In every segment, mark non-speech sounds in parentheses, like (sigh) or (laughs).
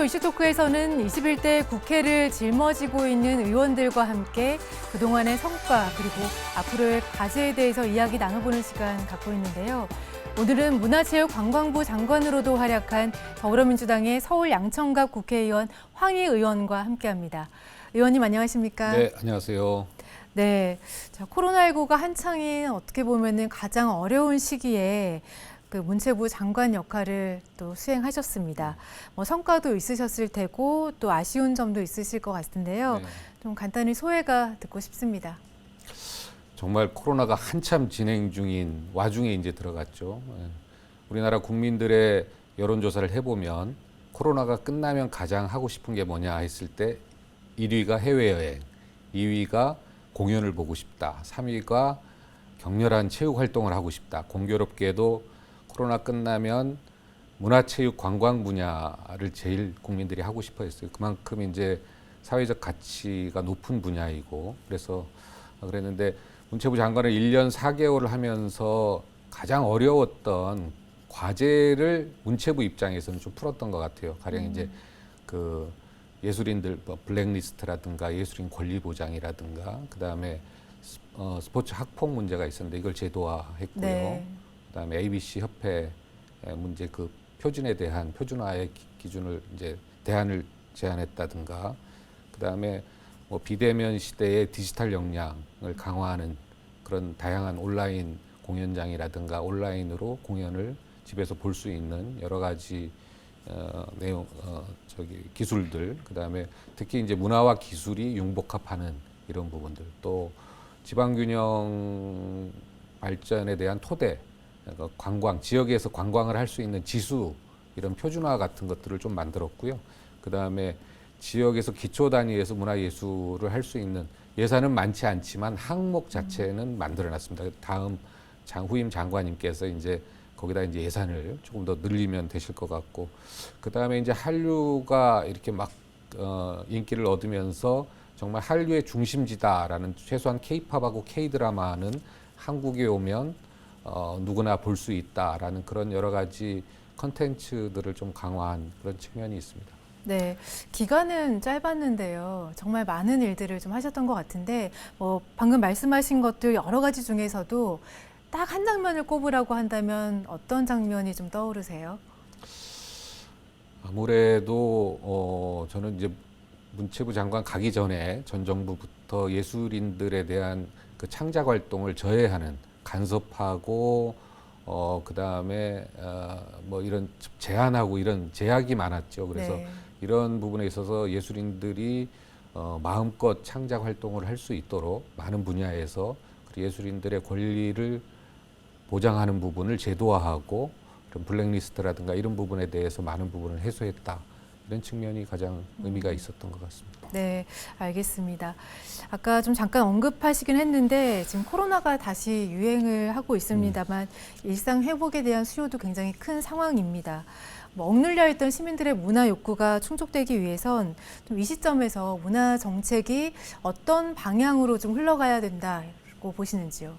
오늘도 이슈토크에서는 21대 국회를 짊어지고 있는 의원들과 함께 그동안의 성과 그리고 앞으로의 과제에 대해서 이야기 나눠보는 시간 갖고 있는데요. 오늘은 문화체육관광부 장관으로도 활약한 더불어민주당의 서울 양천갑 국회의원 황희 의원과 함께합니다. 의원님 안녕하십니까? 네, 안녕하세요. 네. 자, 코로나19가 한창인 어떻게 보면은 가장 어려운 시기에 그 문체부 장관 역할을 또 수행하셨습니다. 뭐 성과도 있으셨을 테고 또 아쉬운 점도 있으실 것 같은데요. 네, 좀 간단히 소회가 듣고 싶습니다. 정말 코로나가 한참 진행 중인 와중에 이제 들어갔죠. 예. 우리나라 국민들의 여론조사를 해보면 코로나가 끝나면 가장 하고 싶은 게 뭐냐 했을 때 1위가 해외여행, 2위가 공연을 보고 싶다, 3위가 격렬한 체육 활동을 하고 싶다. 공교롭게도 코로나 끝나면 문화체육 관광 분야를 제일 국민들이 하고 싶어 했어요. 그만큼 이제 사회적 가치가 높은 분야이고 그래서 그랬는데 문체부 장관을 1년 4개월을 하면서 가장 어려웠던 과제를 문체부 입장에서는 좀 풀었던 것 같아요. 가령 이제 그 예술인들 뭐 블랙리스트라든가 예술인 권리 보장이라든가 그다음에 스- 어, 스포츠 학폭 문제가 있었는데 이걸 제도화했고요. 네. 그다음에 ABC 협회 문제 그 표준에 대한 표준화의 기- 기준을 이제 대안을 제안했다든가 그다음에 뭐 비대면 시대의 디지털 역량을 강화하는 그런 다양한 온라인 공연장이라든가 온라인으로 공연을 집에서 볼 수 있는 여러 가지 어, 내용 어, 저기 기술들 그다음에 특히 이제 문화와 기술이 융복합하는 이런 부분들 또 지방 균형 발전에 대한 토대 관광 지역에서 관광을 할 수 있는 지수 이런 표준화 같은 것들을 좀 만들었고요. 그 다음에 지역에서 기초 단위에서 문화예술을 할 수 있는 예산은 많지 않지만 항목 자체는 만들어놨습니다. 다음 장 후임 장관님께서 이제 거기다 이제 예산을 조금 더 늘리면 되실 것 같고 그 다음에 이제 한류가 이렇게 막 어, 인기를 얻으면서 정말 한류의 중심지다라는 최소한 K-팝하고 K-드라마는 한국에 오면 어, 누구나 볼 수 있다라는 그런 여러 가지 컨텐츠들을 좀 강화한 그런 측면이 있습니다. 네, 기간은 짧았는데요. 정말 많은 일들을 좀 하셨던 것 같은데, 뭐 방금 말씀하신 것들 여러 가지 중에서도 딱 한 장면을 꼽으라고 한다면 어떤 장면이 좀 떠오르세요? 아무래도 어, 저는 이제 문체부 장관 가기 전에 전 정부부터 예술인들에 대한 그 창작 활동을 저해하는 간섭하고 어, 그 다음에 어, 뭐 이런 제한하고 이런 제약이 많았죠. 그래서 네. 이런 부분에 있어서 예술인들이 어, 마음껏 창작 활동을 할 수 있도록 많은 분야에서 그 예술인들의 권리를 보장하는 부분을 제도화하고 블랙리스트라든가 이런 부분에 대해서 많은 부분을 해소했다. 이런 측면이 가장 의미가 있었던 것 같습니다. 네, 알겠습니다. 아까 좀 잠깐 언급하시긴 했는데 지금 코로나가 다시 유행을 하고 있습니다만 일상 회복에 대한 수요도 굉장히 큰 상황입니다. 뭐 억눌려 있던 시민들의 문화 욕구가 충족되기 위해선 좀 이 시점에서 문화 정책이 어떤 방향으로 좀 흘러가야 된다고 보시는지요?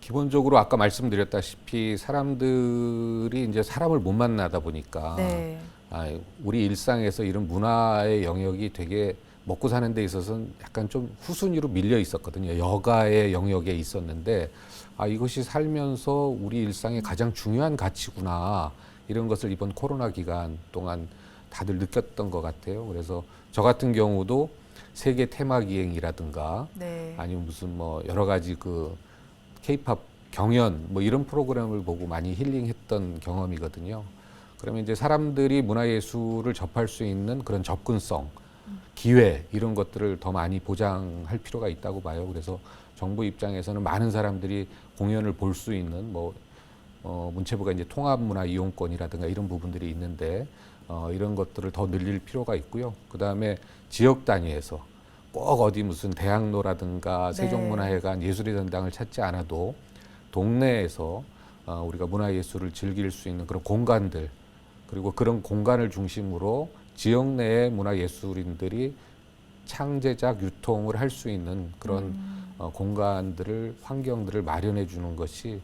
기본적으로 아까 말씀드렸다시피 사람들이 이제 사람을 못 만나다 보니까 네. 아, 우리 일상에서 이런 문화의 영역이 되게 먹고 사는 데 있어서는 약간 좀 후순위로 밀려 있었거든요. 여가의 영역에 있었는데 아, 이것이 살면서 우리 일상의 가장 중요한 가치구나. 이런 것을 이번 코로나 기간 동안 다들 느꼈던 것 같아요. 그래서 저 같은 경우도 세계 테마 기행이라든가 네. 아니면 무슨 뭐 여러 가지 그 케이팝 경연 뭐 이런 프로그램을 보고 많이 힐링했던 경험이거든요. 그러면 이제 사람들이 문화예술을 접할 수 있는 그런 접근성, 기회 이런 것들을 더 많이 보장할 필요가 있다고 봐요. 그래서 정부 입장에서는 많은 사람들이 공연을 볼 수 있는 뭐 어, 문체부가 이제 통합문화 이용권이라든가 이런 부분들이 있는데 어, 이런 것들을 더 늘릴 필요가 있고요. 그 다음에 지역 단위에서 꼭 어디 무슨 대학로라든가 네. 세종문화회관 예술의 전당을 찾지 않아도 동네에서 어, 우리가 문화예술을 즐길 수 있는 그런 공간들 그리고 그런 공간을 중심으로 지역 내의 문화예술인들이 창제작 유통을 할 수 있는 그런 어, 공간들을 환경들을 마련해 주는 것이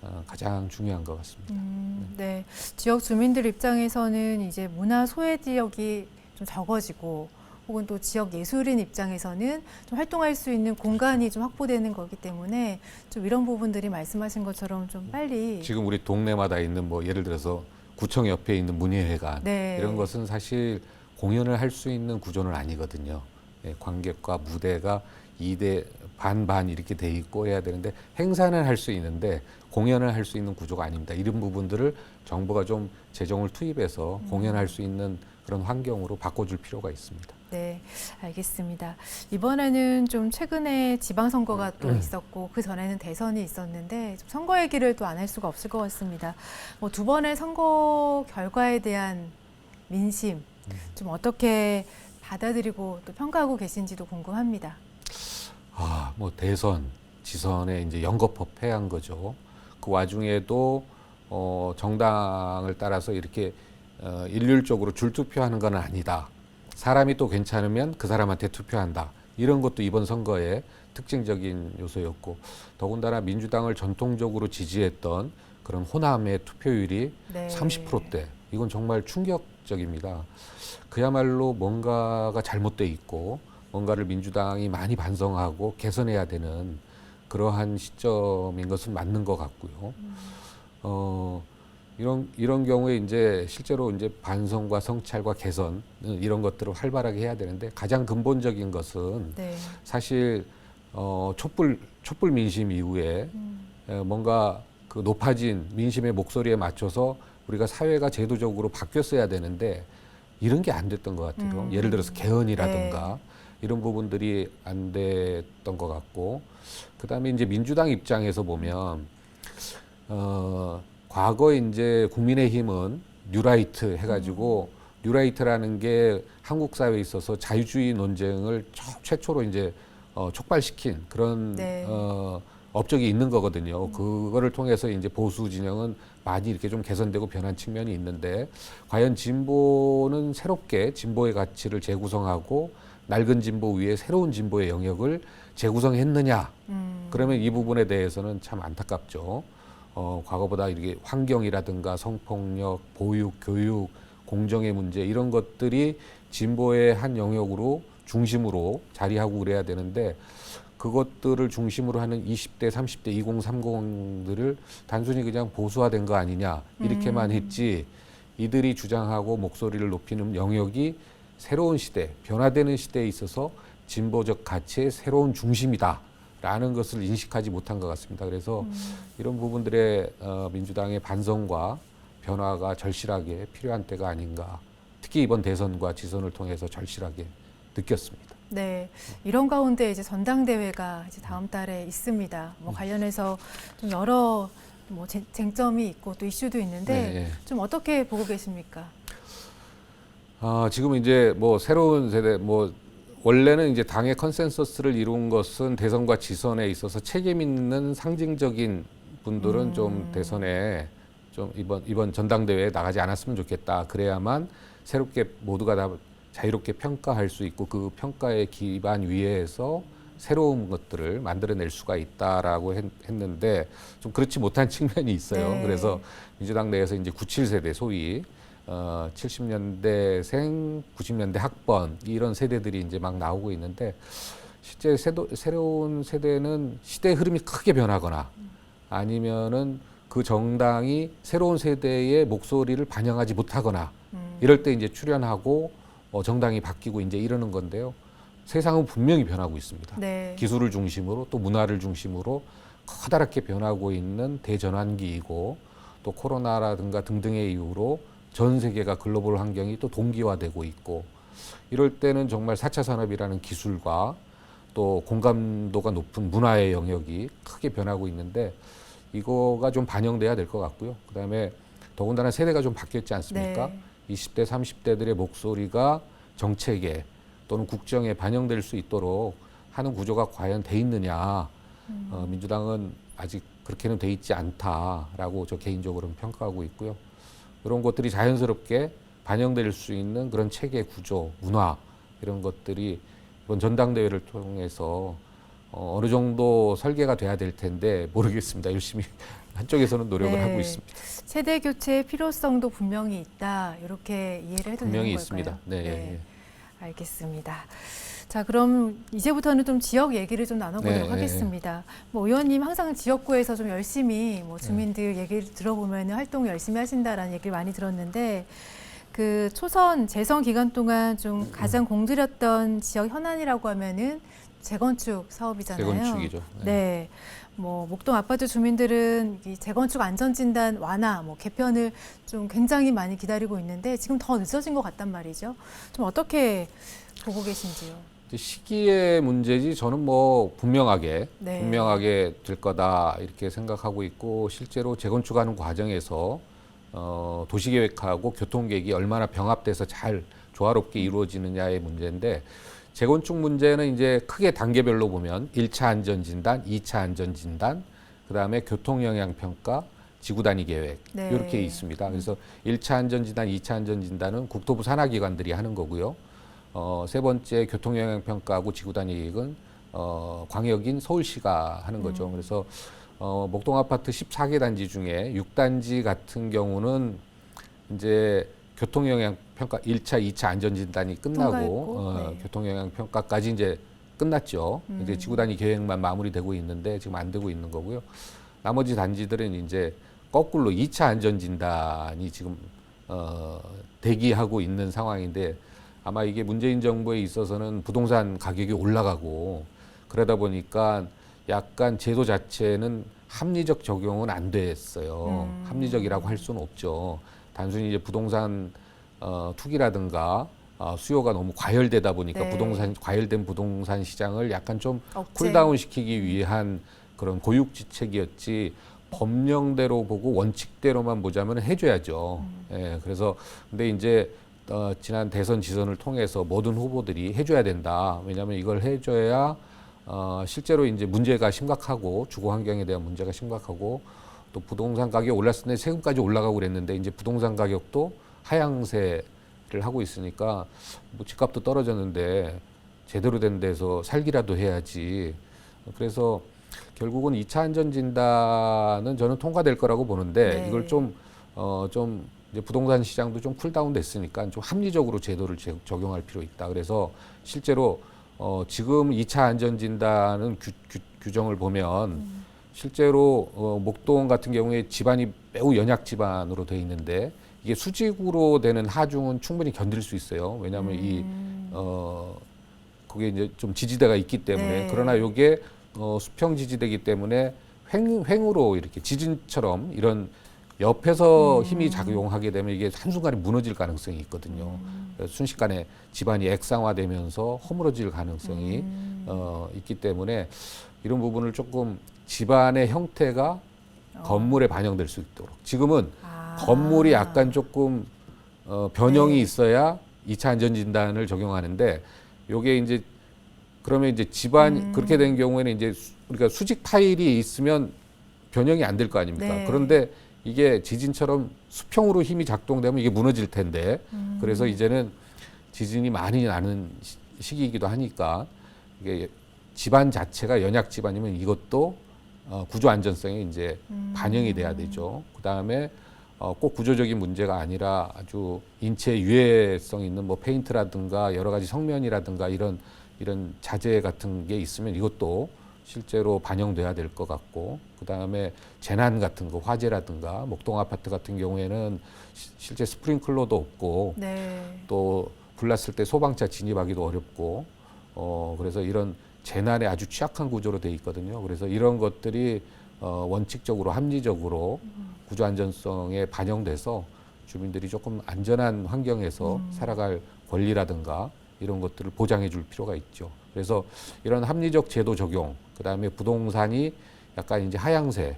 어, 가장 중요한 것 같습니다. 음, 네. 지역 주민들 입장에서는 이제 문화 소외 지역이 좀 적어지고 혹은 또 지역 예술인 입장에서는 좀 활동할 수 있는 공간이 좀 확보되는 거기 때문에 좀 이런 부분들이 말씀하신 것처럼 좀 빨리 지금 우리 동네마다 있는 뭐 예를 들어서 구청 옆에 있는 문예회관 네. 이런 것은 사실 공연을 할 수 있는 구조는 아니거든요. 예, 관객과 무대가 2대 반반 이렇게 돼 있고 해야 되는데 행사는 할 수 있는데 공연을 할 수 있는 구조가 아닙니다. 이런 부분들을 정부가 좀 재정을 투입해서 음. 공연할 수 있는 그런 환경으로 바꿔줄 필요가 있습니다. 네, 알겠습니다. 이번에는 좀 최근에 지방선거가 또 음. 있었고 그 전에는 대선이 있었는데 좀 선거 얘기를 또 안 할 수가 없을 것 같습니다. 뭐 두 번의 선거 결과에 대한 민심 음. 좀 어떻게 받아들이고 또 평가하고 계신지도 궁금합니다. 아, 뭐 대선, 지선에 이제 연거법해한 거죠. 그 와중에도 어, 정당을 따라서 이렇게 어, 일률적으로 줄투표하는 건 아니다. 사람이 또 괜찮으면 그 사람한테 투표한다. 이런 것도 이번 선거의 특징적인 요소였고 더군다나 민주당을 전통적으로 지지했던 그런 호남의 투표율이 네. 30%대. 이건 정말 충격적입니다. 그야말로 뭔가가 잘못돼 있고 뭔가를 민주당이 많이 반성하고 개선해야 되는 그러한 시점인 것은 맞는 것 같고요. 어, 이런 이런 경우에 이제 실제로 이제 반성과 성찰과 개선 이런 것들을 활발하게 해야 되는데 가장 근본적인 것은 네. 사실 어, 촛불 촛불 민심 이후에 음, 에, 뭔가 그 높아진 민심의 목소리에 맞춰서 우리가 사회가 제도적으로 바뀌었어야 되는데 이런 게 안 됐던 것 같아요. 음. 예를 들어서 개헌이라든가 이런 부분들이 안 됐던 것 같고 그다음에 이제 민주당 입장에서 보면 어 과거 이제 국민의힘은 뉴라이트 해가지고 뉴라이트라는 게 한국 사회에 있어서 자유주의 논쟁을 처- 최초로 이제 어, 촉발시킨 그런 네. 어, 업적이 있는 거거든요. 그거를 통해서 이제 보수 진영은 많이 이렇게 좀 개선되고 변한 측면이 있는데 과연 진보는 새롭게 진보의 가치를 재구성하고 낡은 진보 위에 새로운 진보의 영역을 재구성했느냐? 음, 그러면 이 부분에 대해서는 참 안타깝죠. 어, 과거보다 이렇게 환경이라든가 성폭력, 보육, 교육, 공정의 문제 이런 것들이 진보의 한 영역으로 중심으로 자리하고 그래야 되는데 그것들을 중심으로 하는 20대, 30대, 2030들을 단순히 그냥 보수화된 거 아니냐 이렇게만 음. 했지 이들이 주장하고 목소리를 높이는 영역이 새로운 시대, 변화되는 시대에 있어서 진보적 가치의 새로운 중심이다 라는 것을 인식하지 못한 것 같습니다. 그래서 음, 이런 부분들의 어, 민주당의 반성과 변화가 절실하게 필요한 때가 아닌가. 특히 이번 대선과 지선을 통해서 절실하게 느꼈습니다. 네, 이런 가운데 이제 전당대회가 이제 다음 달에 있습니다. 음. 뭐 관련해서 좀 여러 뭐 쟁- 쟁점이 있고 또 이슈도 있는데 네. 좀 어떻게 보고 계십니까? 아, 지금 이제 뭐 새로운 세대 뭐 원래는 이제 당의 컨센서스를 이룬 것은 대선과 지선에 있어서 책임 있는 상징적인 분들은 음. 좀 대선에 좀 이번 이번 전당대회에 나가지 않았으면 좋겠다. 그래야만 새롭게 모두가 다 자유롭게 평가할 수 있고 그 평가의 기반 위에서 새로운 것들을 만들어낼 수가 있다라고 했, 는데좀 그렇지 못한 (laughs) 측면이 있어요. 네. 그래서 민주당 내에서 이제 97세대 소위 어, 70년대생, 90년대 학번 이런 세대들이 이제 막 나오고 있는데 실제 세도, 새로운 세대는 시대의 흐름이 크게 변하거나 아니면은 그 정당이 새로운 세대의 목소리를 반영하지 못하거나 음, 이럴 때 이제 출연하고 어, 정당이 바뀌고 이제 이러는 건데요. 세상은 분명히 변하고 있습니다. 네, 기술을 중심으로 또 문화를 중심으로 커다랗게 변하고 있는 대전환기이고 또 코로나라든가 등등의 이유로 전 세계가 글로벌 환경이 또 동기화되고 있고 이럴 때는 정말 4차 산업이라는 기술과 또 공감도가 높은 문화의 영역이 크게 변하고 있는데 이거가 좀 반영돼야 될 것 같고요. 그다음에 더군다나 세대가 좀 바뀌었지 않습니까? 네. 20대, 30대들의 목소리가 정책에 또는 국정에 반영될 수 있도록 하는 구조가 과연 돼 있느냐. 음. 어, 민주당은 아직 그렇게는 돼 있지 않다라고 저 개인적으로는 평가하고 있고요. 이런 것들이 자연스럽게 반영될 수 있는 그런 체계 구조, 문화 이런 것들이 이번 전당대회를 통해서 어, 어느 정도 설계가 돼야 될 텐데 모르겠습니다. 열심히 (laughs) 한쪽에서는 노력을 네. 하고 있습니다. 세대 교체의 필요성도 분명히 있다. 이렇게 이해를 해도 분명히 되는 있습니다. 걸까요? 네, 예, 예. 알겠습니다. 자, 그럼 이제부터는 좀 지역 얘기를 좀 나눠보도록 네, 하겠습니다. 뭐 의원님 항상 지역구에서 좀 열심히 뭐 주민들 얘기를 들어보면 활동 열심히 하신다라는 얘기를 많이 들었는데 그 초선 재선 기간 동안 좀 가장 공들였던 지역 현안이라고 하면은 재건축 사업이잖아요. 재건축이죠. 네. 네. 뭐 목동 아파트 주민들은 이 재건축 안전 진단 완화, 뭐 개편을 좀 굉장히 많이 기다리고 있는데 지금 더 늦어진 것 같단 말이죠. 좀 어떻게 보고 계신지요? 시기의 문제지 저는 뭐 분명하게 네. 분명하게 될 거다 이렇게 생각하고 있고 실제로 재건축하는 과정에서 어, 도시계획하고 교통계획이 얼마나 병합돼서 잘 조화롭게 이루어지느냐의 문제인데 재건축 문제는 이제 크게 단계별로 보면 1차 안전진단, 2차 안전진단, 그 다음에 교통영향평가, 지구단위 계획 네. 이렇게 있습니다. 그래서 1차 안전진단, 2차 안전진단은 국토부 산하기관들이 하는 거고요. 어, 세 번째 교통영향평가하고 지구단위 계획은 어, 광역인 서울시가 하는 거죠. 그래서 어, 목동 아파트 14개 단지 중에 6단지 같은 경우는 이제 교통영향 평가 1차, 2차 안전진단이 끝나고 통과했고, 어, 네. 교통영향 평가까지 이제 끝났죠. 음. 이제 지구단위 계획만 마무리되고 있는데 지금 안 되고 있는 거고요. 나머지 단지들은 이제 거꾸로 2차 안전진단이 지금 어, 대기하고 있는 상황인데 아마 이게 문재인 정부에 있어서는 부동산 가격이 올라가고 그러다 보니까 약간 제도 자체는 합리적 적용은 안 됐어요. 음. 합리적이라고 할 수는 없죠. 단순히 이제 부동산 어, 투기라든가 어, 수요가 너무 과열되다 보니까 네. 부동산 과열된 부동산 시장을 약간 좀 억제. 쿨다운 시키기 위한 그런 고육지책이었지 법령대로 보고 원칙대로만 보자면 해줘야죠. 예, 그래서 근데 이제 어, 지난 대선 지선을 통해서 모든 후보들이 해줘야 된다. 왜냐하면 이걸 해줘야 어, 실제로 이제 문제가 심각하고 주거 환경에 대한 문제가 심각하고 또 부동산 가격이 올랐을 때 세금까지 올라가고 그랬는데 이제 부동산 가격도 하향세를 하고 있으니까 뭐 집값도 떨어졌는데 제대로 된 데서 살기라도 해야지. 그래서 결국은 2차 안전 진단은 저는 통과될 거라고 보는데 네. 이걸 좀, 어, 좀 이제 부동산 시장도 좀 쿨다운 됐으니까 좀 합리적으로 제도를 제- 적용할 필요 있다. 그래서 실제로 어, 지금 2차 안전진단은 규, 규, 규정을 보면 실제로 어, 목동 같은 경우에 집안이 매우 연약 집안으로 돼 있는데 이게 수직으로 되는 하중은 충분히 견딜 수 있어요. 왜냐하면 이 음. 어, 그게 이제 좀 지지대가 있기 때문에 네. 그러나 요게 어, 수평 지지대기 때문에 횡, 횡으로 이렇게 지진처럼 이런 옆에서 음. 힘이 작용하게 되면 이게 한순간에 무너질 가능성이 있거든요. 그래서 순식간에 집안이 액상화되면서 허물어질 가능성이 음. 어, 있기 때문에 이런 부분을 조금 집안의 형태가 어. 건물에 반영될 수 있도록 지금은 아. 건물이 약간 조금 어, 변형이 네. 있어야 2차 안전 진단을 적용하는데 요게 이제 그러면 이제 집안 음. 그렇게 된 경우에는 이제 수- 우리가 수직 파일이 있으면 변형이 안 될 거 아닙니까? 네. 그런데 이게 지진처럼 수평으로 힘이 작동되면 이게 무너질 텐데 음. 그래서 이제는 지진이 많이 나는 시- 시기이기도 하니까 이게 집안 자체가 연약 집안이면 이것도 어, 구조 안전성에 이제 음. 반영이 돼야 되죠. 그 다음에 어, 꼭 구조적인 문제가 아니라 아주 인체 유해성 있는 뭐 페인트라든가 여러 가지 성면이라든가 이런 이런 자재 같은 게 있으면 이것도 실제로 반영돼야 될 것 같고 그 다음에 재난 같은 거 화재라든가 목동 아파트 같은 경우에는 시- 실제 스프링클러도 없고 네. 또 불났을 때 소방차 진입하기도 어렵고 어 그래서 이런 재난에 아주 취약한 구조로 돼 있거든요. 그래서 이런 것들이 어 원칙적으로 합리적으로 구조 안전성에 반영돼서 주민들이 조금 안전한 환경에서 살아갈 권리라든가 이런 것들을 보장해 줄 필요가 있죠. 그래서 이런 합리적 제도 적용, 그 다음에 부동산이 약간 이제 하향세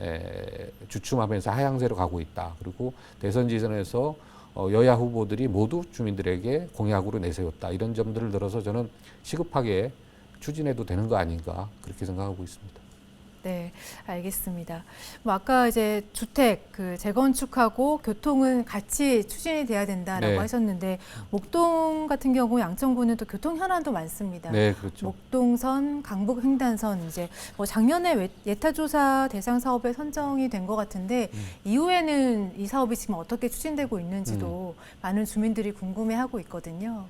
에, 주춤하면서 하향세로 가고 있다. 그리고 대선 지선에서 어, 여야 후보들이 모두 주민들에게 공약으로 내세웠다. 이런 점들을 들어서 저는 시급하게 추진해도 되는 거 아닌가 그렇게 생각하고 있습니다. 네, 알겠습니다. 뭐 아까 이제 주택 그 재건축하고 교통은 같이 추진이 돼야 된다라고 네. 하셨는데 목동 같은 경우 양천구는 또 교통 현안도 많습니다. 네, 그렇죠. 목동선, 강북 횡단선 이제 뭐 작년에 외- 예타 조사 대상 사업에 선정이 된 것 같은데 음. 이후에는 이 사업이 지금 어떻게 추진되고 있는지도 음. 많은 주민들이 궁금해하고 있거든요.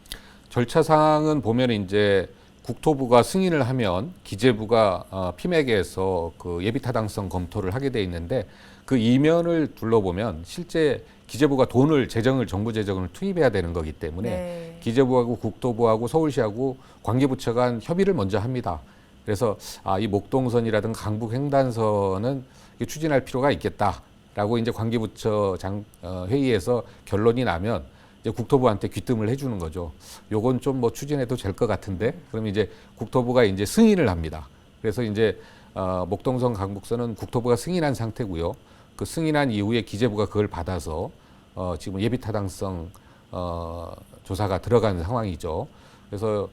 절차상은 보면 이제 국토부가 승인을 하면 기재부가 어, 피맥에서 그 예비 타당성 검토를 하게 돼 있는데 그 이면을 둘러보면 실제 기재부가 돈을 재정을 정부 재정을 투입해야 되는 거기 때문에 네. 기재부하고 국토부하고 서울시하고 관계부처 간 협의를 먼저 합니다. 그래서 아, 이 목동선이라든가 강북 횡단선은 추진할 필요가 있겠다라고 이제 관계부처 장 어, 회의에서 결론이 나면 국토부한테 귀뜸을 해주는 거죠. 요건 좀 뭐 추진해도 될 것 같은데 그럼 이제 국토부가 이제 승인을 합니다. 그래서 이제 어, 목동선 강북선은 국토부가 승인한 상태고요. 그 승인한 이후에 기재부가 그걸 받아서 어, 지금 예비 타당성 어, 조사가 들어가는 상황이죠. 그래서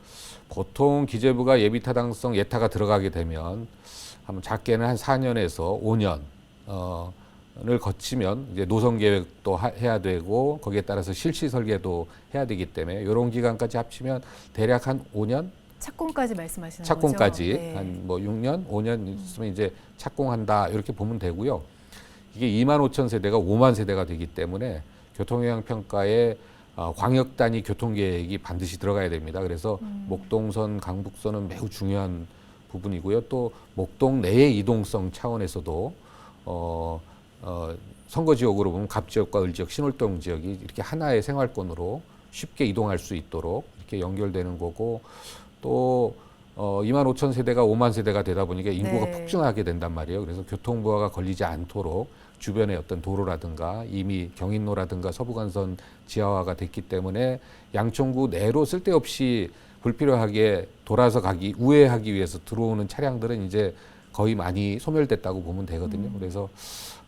보통 기재부가 예비 타당성 예타가 들어가게 되면 한번 작게는 한 4년에서 5년 어, 을 거치면 이제 노선 계획도 하- 해야 되고 거기에 따라서 실시 설계도 해야 되기 때문에 이런 기간까지 합치면 대략 한 5년 착공까지 말씀하시는 착공까지 거죠? 네. 한뭐 6년, 5년 있으면 이제 착공한다 이렇게 보면 되고요. 이게 2만 5천 세대가 5만 세대가 되기 때문에 교통영향 평가에 어, 광역 단위 교통 계획이 반드시 들어가야 됩니다. 그래서 음. 목동선, 강북선은 매우 중요한 부분이고요. 또 목동 내의 이동성 차원에서도 어, 어, 선거 지역으로 보면 갑 지역과 을 지역, 신월동 지역이 이렇게 하나의 생활권으로 쉽게 이동할 수 있도록 이렇게 연결되는 거고 또 어, 2만 5천 세대가 5만 세대가 되다 보니까 인구가 네. 폭증하게 된단 말이에요. 그래서 교통 부하가 걸리지 않도록 주변의 어떤 도로라든가 이미 경인로라든가 서부간선 지하화가 됐기 때문에 양천구 내로 쓸데없이 불필요하게 돌아서 가기 우회하기 위해서 들어오는 차량들은 이제 거의 많이 소멸됐다고 보면 되거든요. 음. 그래서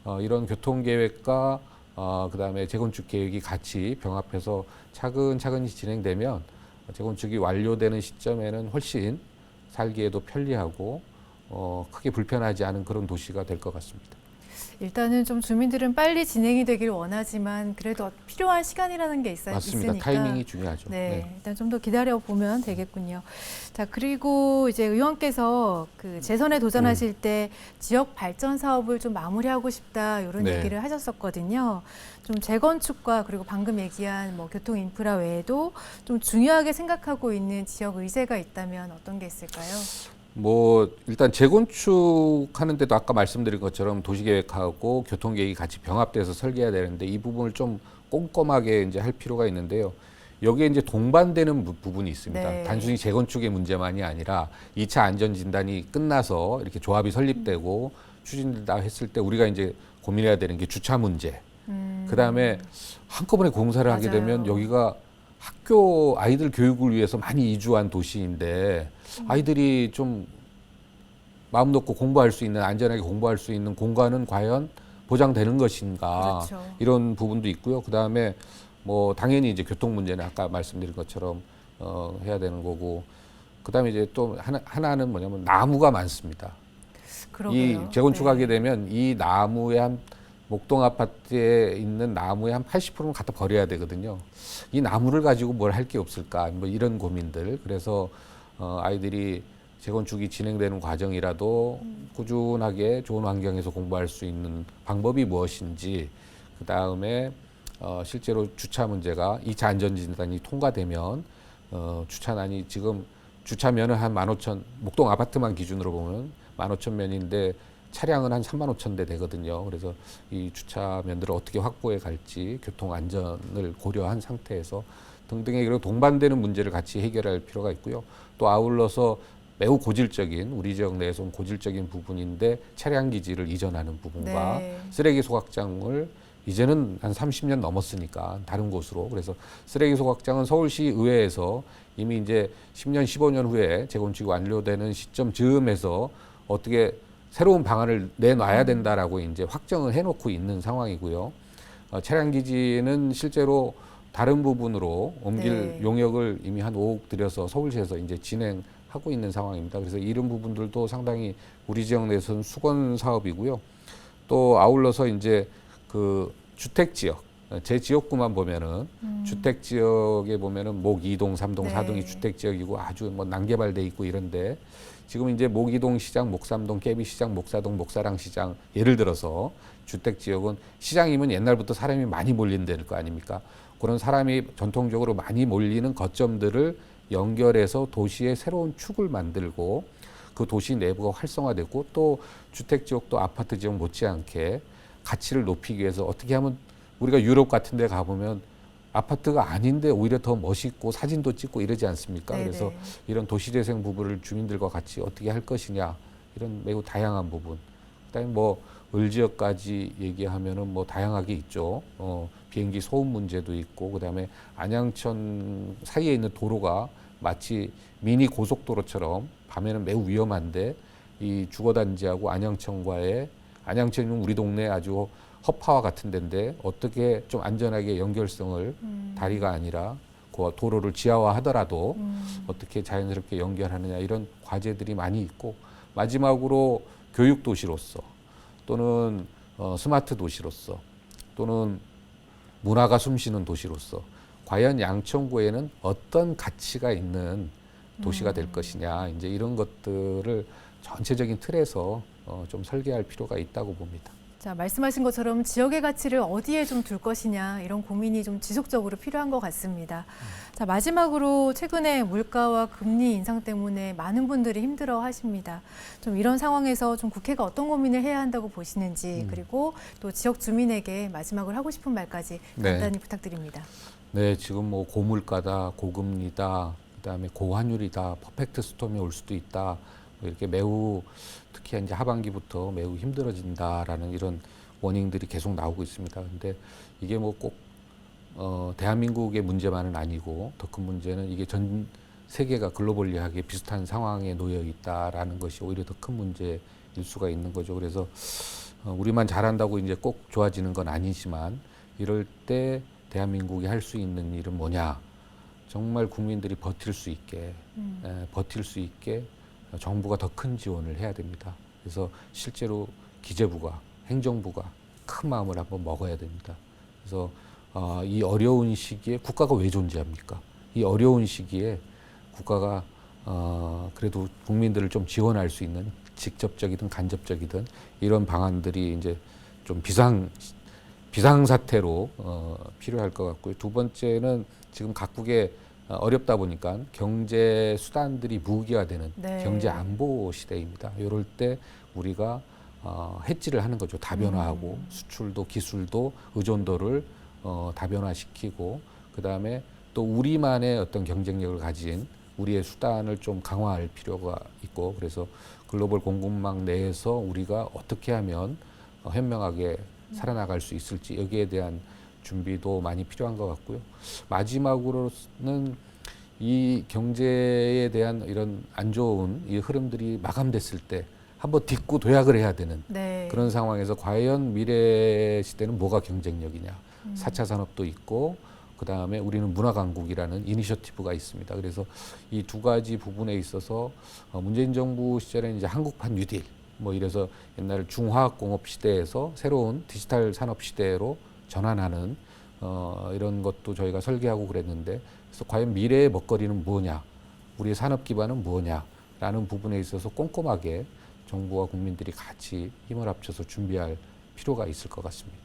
어, 이런 교통 계획과 어, 그다음에 재건축 계획이 같이 병합해서 차근차근히 진행되면 재건축이 완료되는 시점에는 훨씬 살기에도 편리하고 어, 크게 불편하지 않은 그런 도시가 될 것 같습니다. 일단은 좀 주민들은 빨리 진행이 되기를 원하지만 그래도 필요한 시간이라는 게 있, 맞습니다. 있으니까 타이밍이 중요하죠. 네, 일단 좀 더 기다려 보면 되겠군요. 자, 그리고 이제 의원께서 그 재선에 도전하실 음. 때 지역 발전 사업을 좀 마무리하고 싶다 이런 네. 얘기를 하셨었거든요. 좀 재건축과 그리고 방금 얘기한 뭐 교통 인프라 외에도 좀 중요하게 생각하고 있는 지역 의제가 있다면 어떤 게 있을까요? 뭐 일단 재건축하는 데도 아까 말씀드린 것처럼 도시계획하고 교통계획이 같이 병합돼서 설계해야 되는데 이 부분을 좀 꼼꼼하게 이제 할 필요가 있는데요. 여기에 이제 동반되는 부- 부분이 있습니다. 네. 단순히 재건축의 문제만이 아니라 2차 안전 진단이 끝나서 이렇게 조합이 설립되고 추진된다 했을 때 우리가 이제 고민해야 되는 게 주차 문제. 음, 그다음에 한꺼번에 공사를 하게 맞아요. 되면 여기가 학교 아이들 교육을 위해서 많이 이주한 도시인데 음. 아이들이 좀 마음 놓고 공부할 수 있는 안전하게 공부할 수 있는 공간은 과연 보장되는 것인가 그렇죠. 이런 부분도 있고요. 그 다음에 뭐 당연히 이제 교통 문제는 아까 말씀드린 것처럼 어 해야 되는 거고 그 다음에 이제 또 하나 하나는 뭐냐면 나무가 많습니다. 그러게요. 이 재건축하게 네. 되면 이 나무의 한 목동 아파트에 있는 나무의 한 80%는 갖다 버려야 되거든요. 이 나무를 가지고 뭘 할 게 없을까? 뭐 이런 고민들. 그래서 어 아이들이 재건축이 진행되는 과정이라도 꾸준하게 좋은 환경에서 공부할 수 있는 방법이 무엇인지 그 다음에 어 실제로 주차 문제가 2차 안전진단이 통과되면 어 주차난이 지금 주차 면은 한 15,000 목동 아파트만 기준으로 보면 15,000면인데 차량은 한 3만 5천 대 되거든요. 그래서 이 주차면들을 어떻게 확보해 갈지 교통 안전을 고려한 상태에서 등등의 그리고 동반되는 문제를 같이 해결할 필요가 있고요. 또 아울러서 매우 고질적인 우리 지역 내에서 고질적인 부분인데 차량 기지를 이전하는 부분과 네. 쓰레기 소각장을 이제는 한 30년 넘었으니까 다른 곳으로 그래서 쓰레기 소각장은 서울시 의회에서 이미 이제 10년 15년 후에 재건축이 완료되는 시점 즈음에서 어떻게 새로운 방안을 내놔야 된다라고 이제 확정을 해놓고 있는 상황이고요. 어, 차량 기지는 실제로 다른 부분으로 옮길 네. 용역을 이미 한 5억 들여서 서울시에서 이제 진행하고 하고 있는 상황입니다. 그래서 이런 부분들도 상당히 우리 지역 내에서는 수건 사업이고요. 또 아울러서 이제 그 주택 지역 제 지역구만 보면은 주택 지역에 보면은 목 2동, 3동, 네. 4동이 주택 지역이고 아주 뭐 난개발돼 있고 이런데 지금 이제 목이동 시장, 목삼동, 깨비 시장, 목사동, 목사랑 시장 예를 들어서 주택 지역은 시장이면 옛날부터 사람이 많이 몰린 데일 거 아닙니까? 그런 사람이 전통적으로 많이 몰리는 거점들을 연결해서 도시의 새로운 축을 만들고 그 도시 내부가 활성화되고 또 주택 지역도 아파트 지역 못지않게 가치를 높이기 위해서 어떻게 하면 우리가 유럽 같은 데 가보면 아파트가 아닌데 오히려 더 멋있고 사진도 찍고 이러지 않습니까? 네네. 그래서 이런 도시재생 부분을 주민들과 같이 어떻게 할 것이냐 이런 매우 다양한 부분. 그다음에 뭐 을지역까지 얘기하면은 뭐 다양하게 있죠. 어, 비행기 소음 문제도 있고 그다음에 안양천 사이에 있는 도로가 마치 미니 고속도로처럼 밤에는 매우 위험한데 이 주거단지하고 안양천과의 안양천은 우리 동네 아주 허파와 같은 데인데 어떻게 좀 안전하게 연결성을 음. 다리가 아니라 그 도로를 지하화 하더라도 음. 어떻게 자연스럽게 연결하느냐 이런 과제들이 많이 있고 마지막으로 교육 도시로서 또는 어, 스마트 도시로서 또는 문화가 숨쉬는 도시로서 과연 양천구에는 어떤 가치가 있는 도시가 될 것이냐 이제 이런 것들을 전체적인 틀에서 어, 좀 설계할 필요가 있다고 봅니다. 자, 말씀하신 것처럼 지역의 가치를 어디에 좀 둘 것이냐 이런 고민이 좀 지속적으로 필요한 것 같습니다. 자, 마지막으로 최근에 물가와 금리 인상 때문에 많은 분들이 힘들어 하십니다. 좀 이런 상황에서 좀 국회가 어떤 고민을 해야 한다고 보시는지 음. 그리고 또 지역 주민에게 마지막으로 하고 싶은 말까지 네. 간단히 부탁드립니다. 네, 지금 뭐 고물가다, 고금리다, 그다음에 고환율이다, 퍼펙트 스톰이 올 수도 있다. 뭐 이렇게 매우 특히 이제 하반기부터 매우 힘들어진다라는 이런 워닝들이 계속 나오고 있습니다. 근데 이게 뭐꼭 어, 대한민국의 문제만은 아니고 더 큰 문제는 이게 전 세계가 글로벌리하게 비슷한 상황에 놓여 있다라는 것이 오히려 더 큰 문제일 수가 있는 거죠. 그래서 어, 우리만 잘한다고 이제 꼭 좋아지는 건 아니지만 이럴 때 대한민국이 할 수 있는 일은 뭐냐? 정말 국민들이 버틸 수 있게 음. 에, 버틸 수 있게 정부가 더 큰 지원을 해야 됩니다. 그래서 실제로 기재부가 행정부가 큰 마음을 한번 먹어야 됩니다. 그래서 어, 이 어려운 시기에 국가가 왜 존재합니까? 이 어려운 시기에 국가가 어, 그래도 국민들을 좀 지원할 수 있는 직접적이든 간접적이든 이런 방안들이 이제 좀 비상 비상 사태로 어, 필요할 것 같고요. 두 번째는 지금 각국에 어, 어렵다 보니까 경제 수단들이 무기화되는 네. 경제 안보 시대입니다. 이럴 때 우리가 어, 해지를 하는 거죠. 다변화하고 음. 수출도 기술도 의존도를 어, 다변화시키고 그 다음에 또 우리만의 어떤 경쟁력을 가진 우리의 수단을 좀 강화할 필요가 있고 그래서 글로벌 공급망 내에서 우리가 어떻게 하면 어, 현명하게 살아나갈 수 있을지 여기에 대한 준비도 많이 필요한 것 같고요. 마지막으로는 이 경제에 대한 이런 안 좋은 이 흐름들이 마감됐을 때 한번 딛고 도약을 해야 되는 네. 그런 상황에서 과연 미래 시대는 뭐가 경쟁력이냐. 음. 사 4차 산업도 있고 그다음에 우리는 문화 강국이라는 이니셔티브가 있습니다. 그래서 이 두 가지 부분에 있어서 어, 문재인 정부 시절에 이제 한국판 뉴딜 뭐 이래서 옛날 중화학 공업 시대에서 새로운 디지털 산업 시대로 전환하는 어, 이런 것도 저희가 설계하고 그랬는데 그래서 과연 미래의 먹거리는 뭐냐, 우리의 산업 기반은 뭐냐라는 부분에 있어서 꼼꼼하게 정부와 국민들이 같이 힘을 합쳐서 준비할 필요가 있을 것 같습니다.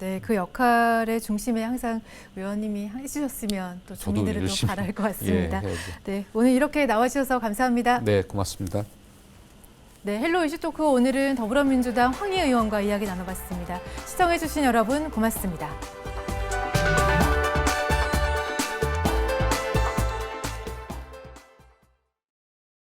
네, 그 역할의 중심에 항상 의원님이 해주셨으면 또 주민들은 더 잘할 것 (laughs) 예, 같습니다. 해야죠. 네, 오늘 이렇게 나와주셔서 감사합니다. 네, 고맙습니다. 네, 헬로 이슈 토크 오늘은 더불어민주당 황희 의원과 이야기 나눠봤습니다. 시청해주신 여러분 고맙습니다.